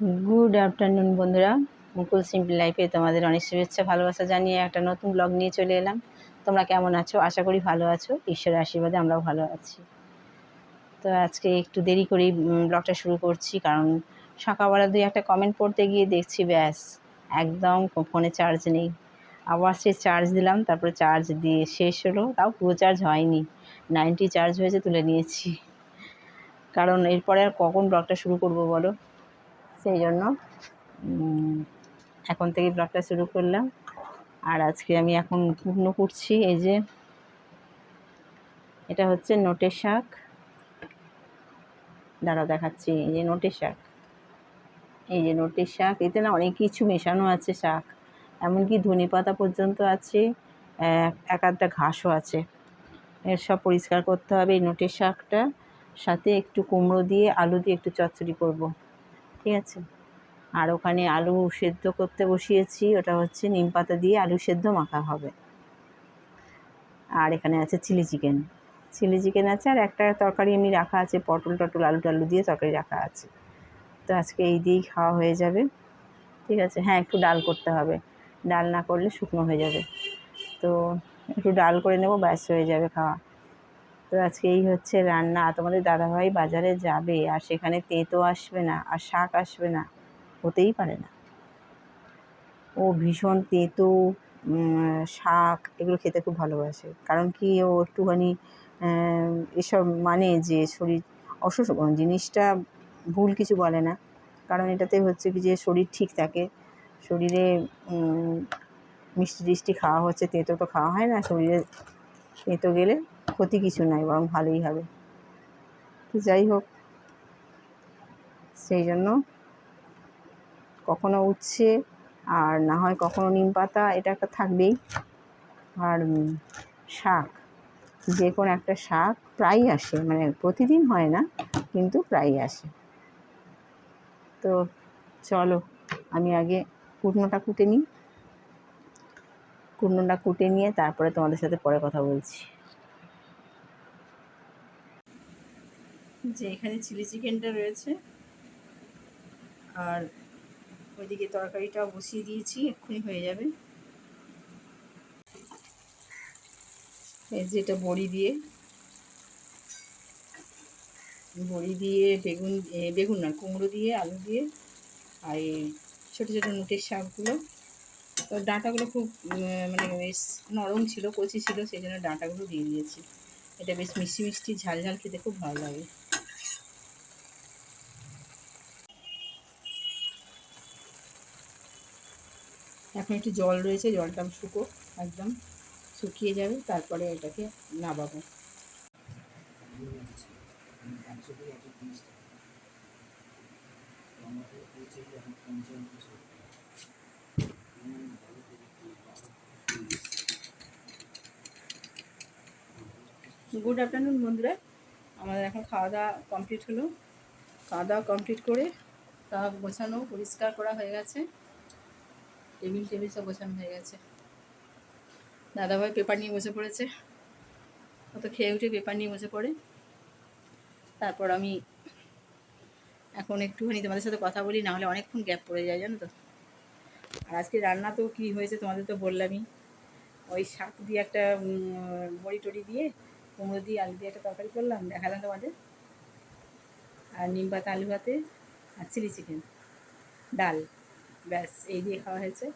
Good afternoon বন্ধুরা। মুকুল simple লাইফে তোমাদের অনেক শুভেচ্ছা, ভালোবাসা জানিয়ে একটা নতুন ব্লগ নিয়ে চলে এলাম। তোমরা কেমন আছো? আশা করি ভালো আছো। ঈশ্বরের আশীর্বাদে আমরাও ভালো আছি। তো আজকে একটু দেরি করেই ব্লগটা শুরু করছি, কারণ সকালবেলা দুই একটা কমেন্ট পড়তে গিয়ে দেখছি, ব্যাস, একদম ফোনে চার্জ নেই। আবার সে চার্জ দিলাম, তারপরে চার্জ দিয়ে শেষ হলো। তাও পুরো চার্জ হয়নি। নাইনটি চার্জ হয়েছে তুলে নিয়েছি। কারণ এরপরে আর কখন ব্লগটা শুরু করব বলো? সেই জন্য এখন থেকে ব্লগটা শুরু করলাম। আর আজকে আমি এখন পূর্ণ করছি এই যে, এটা হচ্ছে নোটের শাক। দাঁড়াও দেখাচ্ছি, এই যে নোটের শাক। এই যে নোটের শাক, এতে না অনেক কিছু মেশানো আছে শাক। এমনকি ধনে পাতা পর্যন্ত আছে এক আধটা ঘাসও আছে। এর সব পরিষ্কার করতে হবে এই নোটের শাকটা। সাথে একটু কুমড়ো দিয়ে, আলু দিয়ে একটু চচ্চড়ি করব। ঠিক আছে। আর ওখানে আলু সেদ্ধ করতে বসিয়েছি, ওটা হচ্ছে নিম পাতা দিয়ে আলু সেদ্ধ মাখা হবে। আর এখানে আছে চিলি চিকেন। চিলি চিকেন আছে আর একটা তরকারি এমনি রাখা আছে, পটল টটল, আলু টালু দিয়ে তরকারি রাখা আছে। তো আজকে এই দিয়েই খাওয়া হয়ে যাবে। ঠিক আছে? হ্যাঁ একটু ডাল করতে হবে। ডাল না করলে শুকনো হয়ে যাবে। তো একটু ডাল করে নেব, ব্যাস হয়ে যাবে খাওয়া। তো আজকে এই হচ্ছে রান্না। তোমাদের দাদাভাই বাজারে যাবে, আর সেখানে তেঁতো আসবে না, আর শাক আসবে না, হতেই পারে না। ও ভীষণ তেঁতো শাক, এগুলো খেতে খুব ভালোবাসে। কারণ কি ও একটুখানি এসব মানে যে শরীর অসুস্থ জিনিসটা ভুল কিছু বলে না। কারণ এটাতে হচ্ছে কি যে শরীর ঠিক থাকে। শরীরে মিষ্টি টিষ্টি খাওয়া হচ্ছে, তেঁতো তো খাওয়া হয় না, শরীরে তেঁতো গেলে ক্ষতি কিছু নাই, বরং ভালোই হবে। তো যাই হোক, সেই জন্য কখনো উচ্ছে আর না হয় কখনো নিম পাতা, এটা একটা থাকবেই। আর শাক, যে কোনো একটা শাক প্রায়ই আসে মানে প্রতিদিন হয় না, কিন্তু প্রায়ই আসে। তো চলো, আমি আগে কুটনোটা কুটে নিই। কুটনোটা কুটে নিয়ে তারপরে তোমাদের সাথে পরে কথা বলছি। যে এখানে চিলি চিকেনটা রয়েছে। আর ওইদিকে তরকারিটাও বসিয়ে দিয়েছি, এক্ষুনি হয়ে যাবে। এই যেটা বড়ি দিয়ে। বড়ি দিয়ে, বেগুন বেগুন না, কুমড়ো দিয়ে, আলু দিয়ে, আর এই ছোটো ছোটো নোটের শাকগুলো। তো ডাঁটাগুলো খুব মানে বেশ নরম ছিল, কচি ছিল, সেই জন্য ডাঁটাগুলো দিয়ে দিয়েছি। এটা বেশ মিষ্টি মিষ্টি, ঝাল ঝাল খেতে খুব ভালো লাগে। এখন একটু জল রয়েছে, জলটা শুকো, একদম শুকিয়ে যাবে, তারপরে এটাকে নামাবো। গুড আফটারনুন বন্ধুরা, আমাদের এখন খাওয়া দাওয়া কমপ্লিট হলো। খাওয়া দাওয়া কমপ্লিট করে তা গোছানো, পরিষ্কার করা হয়ে গেছে। টেবিল টেবিল সব গোছানো হয়ে গেছে। দাদাভাই পেপার নিয়ে বসে পড়েছে। অত খেয়ে উঠে পেপার নিয়ে বসে পড়ে। তারপর আমি এখন একটুখানি তোমাদের সাথে কথা বলি নাহলে অনেকক্ষণ গ্যাপ পড়ে যায়, জানো তো। আর আজকে রান্না তো কী হয়েছে তোমাদের তো বললামই। ওই শাক দিয়ে একটা বড়ি টড়ি দিয়ে, কুমড়ো দিয়ে, আলু দিয়ে একটা তরকারি করলাম, দেখালাম তোমাদের। আর নিম পাতা, আলু ভাতে, আর চিলি চিকেন। ডাল। ব্যাস এই দিয়ে খাওয়া হয়েছে।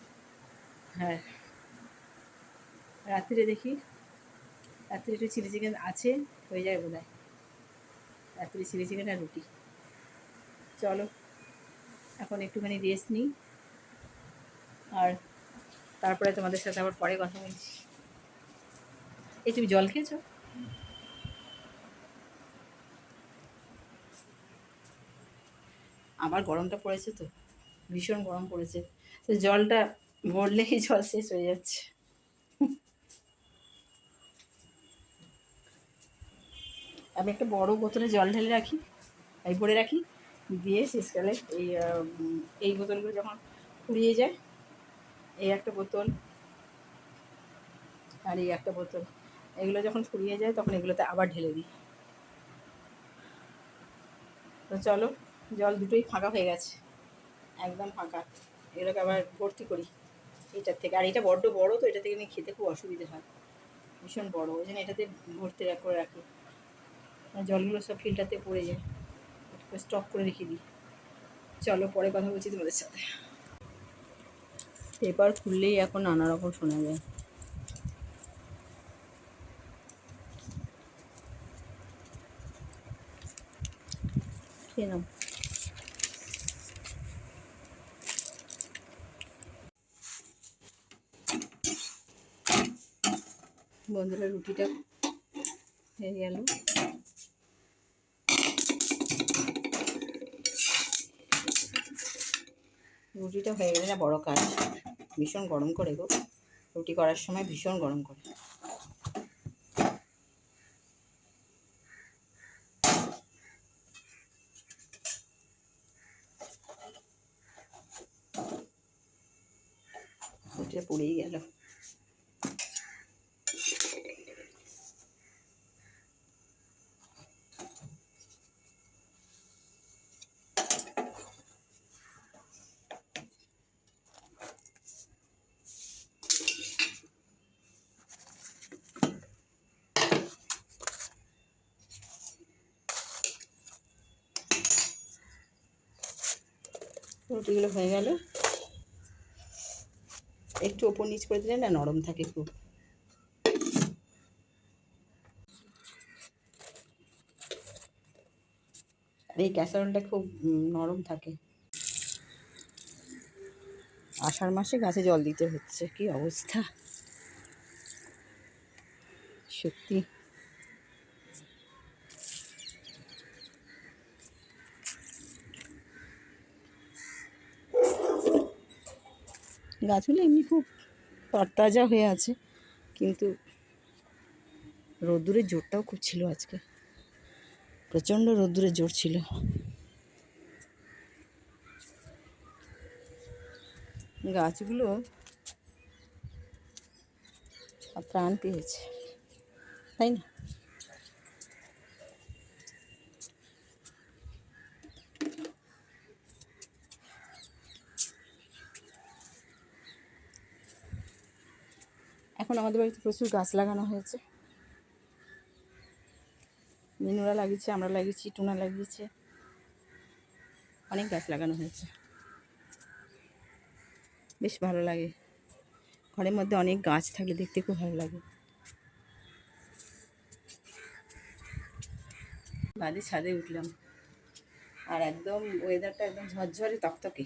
হ্যাঁ। রাত্রিরে দেখি রাত্রে একটু চিলি চিকেন আছে হয়ে যায় বোধ হয় রাত্রে চিলি চিকেন আর রুটি। চলো এখন একটুখানি রেস্ট নিই। আর তারপরে তোমাদের সাথে আবার পরে কথা বলছি। এই তুমি জল খেয়েছো? আবার গরমটা পড়েছে তো। ভীষণ গরম পড়েছে। তো জলটা ভরলেই জল শেষ হয়ে যাচ্ছে। আমি একটা বড় বোতলে জল ঢেলে রাখি, এই ভরে রাখি, দিয়ে শেষকালে এই এই বোতলগুলো যখন ফুরিয়ে যায়, এই একটা বোতল আর এই একটা বোতল, এগুলো যখন ফুরিয়ে যায় তখন এগুলোতে আবার ঢেলে দিই। তো চলো, জল দুটোই ফাঁকা হয়ে গেছে। একদম ফাঁকা। এগুলোকে আবার ভর্তি করি এটার থেকে। আর এটা বড্ড বড়, তো এটা থেকে নিয়ে খেতে খুব অসুবিধে হয়। ভীষণ বড়, ওই জন্য এটাতে ভর্তি করে রাখি। জলগুলো সব ফিল্টারতে পড়ে যায়। স্টক করে রেখে দিই। চলো পরে কথা বলছি তোমাদের সাথে। পেপার খুললেই এখন নানা রকম শোনা যায়। খেয়ে বন্ধুরা রুটিটা হয়ে গেল। রুটিটা হয়ে গেলে না বড় কাজ। ভীষণ গরম করে গো। রুটি করার সময় ভীষণ গরম করে। রুটিটা পুড়েই গেল। রুটিগুলো হয়ে গেল। একটু ওপর নিচ করে দিলে না নরম থাকে খুব। এই ক্যাসারোলটা খুব নরম থাকে। আষাঢ় মাসে গাছে জল দিতে হচ্ছে, কি অবস্থা? সত্যি। গাছগুলো এমনি খুব তরতাজা হয়ে আছে, কিন্তু রোদ্দুরের জোরটাও খুব ছিল আজকে। প্রচণ্ড রোদ্দুরের জোর ছিল। গাছগুলো প্রাণ পেয়েছে, তাই না? এখন আমাদের বাড়িতে প্রচুর গাছ লাগানো হয়েছে। মিনুরা লাগিয়েছে, আমরা লাগিয়েছি, টুনা লাগিয়েছে। অনেক গাছ লাগানো হয়েছে। বেশ ভালো লাগে। ঘরের মধ্যে অনেক গাছ থাকলে দেখতে খুব ভালো লাগে। বাদে ছাদে উঠলাম। আর একদম ওয়েদারটা একদম ঝরঝরে, তকতকে।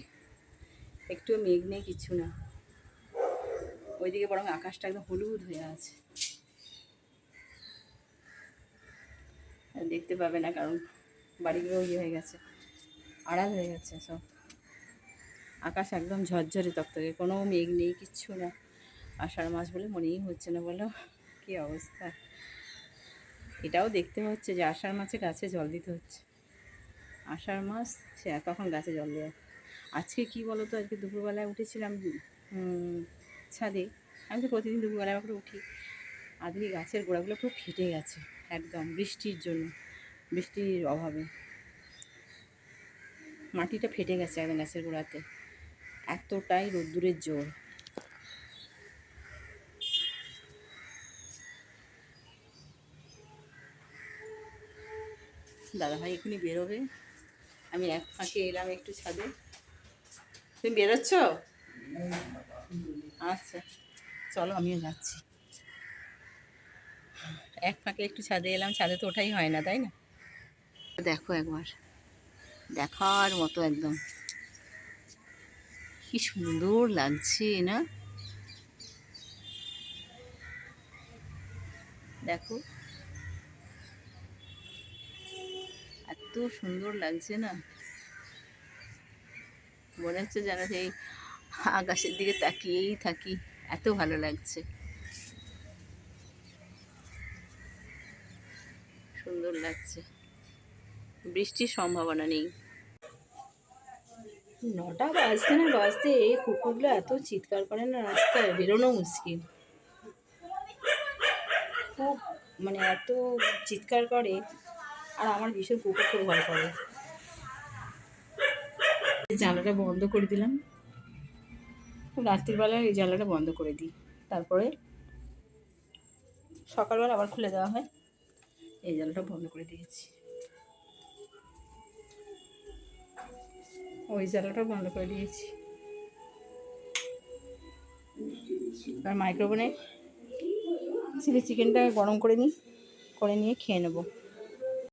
একটু মেঘ নেই কিছু না। ওইদিকে বরং আকাশটা একদম হলুদ হয়ে আছে। দেখতে পাবে না, কারণ বাড়িগুলো ইয়ে হয়ে গেছে, আড়াল হয়ে গেছে সব। আকাশ একদম ঝরঝরে তকতকে কোনো মেঘ নেই, কিচ্ছু না। আষাঢ় মাস বলে মনেই হচ্ছে না, বলো কী অবস্থা। এটাও দেখতে হচ্ছে যে আষাঢ় মাসে গাছে জল দিতে হচ্ছে। আষাঢ় মাস, সে তখন গাছে জল দেওয়া আজকে কি বলো তো আজকে দুপুরবেলায় উঠেছিলাম ছাদে। আমি তো প্রতিদিন দুপুরবেলা করে উঠি। আজকে গাছের গোড়াগুলো খুব ফেটে গেছে, একদম বৃষ্টির জন্য, বৃষ্টির অভাবে। মাটিটা ফেটে গেছে একদম গাছের গোড়াতে। এতটাই রোদ্দুরের জোর। দাদাভাই এখনই বেরোবে। আমি এক ফাঁকে এলাম একটু ছাদে। তুমি বেরোচ্ছ? আচ্ছা চলো আমিও যাচ্ছি। এক ফাঁকে একটু ছাদে এলাম, ছাদে তো ওঠাই হয় না, তাই না? দেখো একবার, দেখার মতো একদম। কি সুন্দর লাগছে, না? দেখো। এত সুন্দর লাগছে, না? মনে হচ্ছে যেন সেই আকাশের দিকে তাকিয়েই থাকি। এত ভালো লাগছে। সুন্দর লাগছে। বৃষ্টির সম্ভাবনা নেই। নটা বাজতে না বাজতে এই কুকুরগুলো এত চিৎকার করে না রাস্তায়, বেরোনো মুশকিল। খুব মানে এত চিৎকার করে, আর আমার ভীষণ কুকুর খুব ভয় করে। জানলাটা বন্ধ করে দিলাম। রাত্রিবেলা এই জানলাটা বন্ধ করে দিই। তারপরে সকালবেলা আবার খুলে দেওয়া হয়। এই জানলাটা বন্ধ করে দিয়েছি। ওই জানলাটাও বন্ধ করে দিয়েছি। আর মাইক্রোওভেনে চিলি চিকেনটা গরম করে নিই, করে নিয়ে খেয়ে নেব।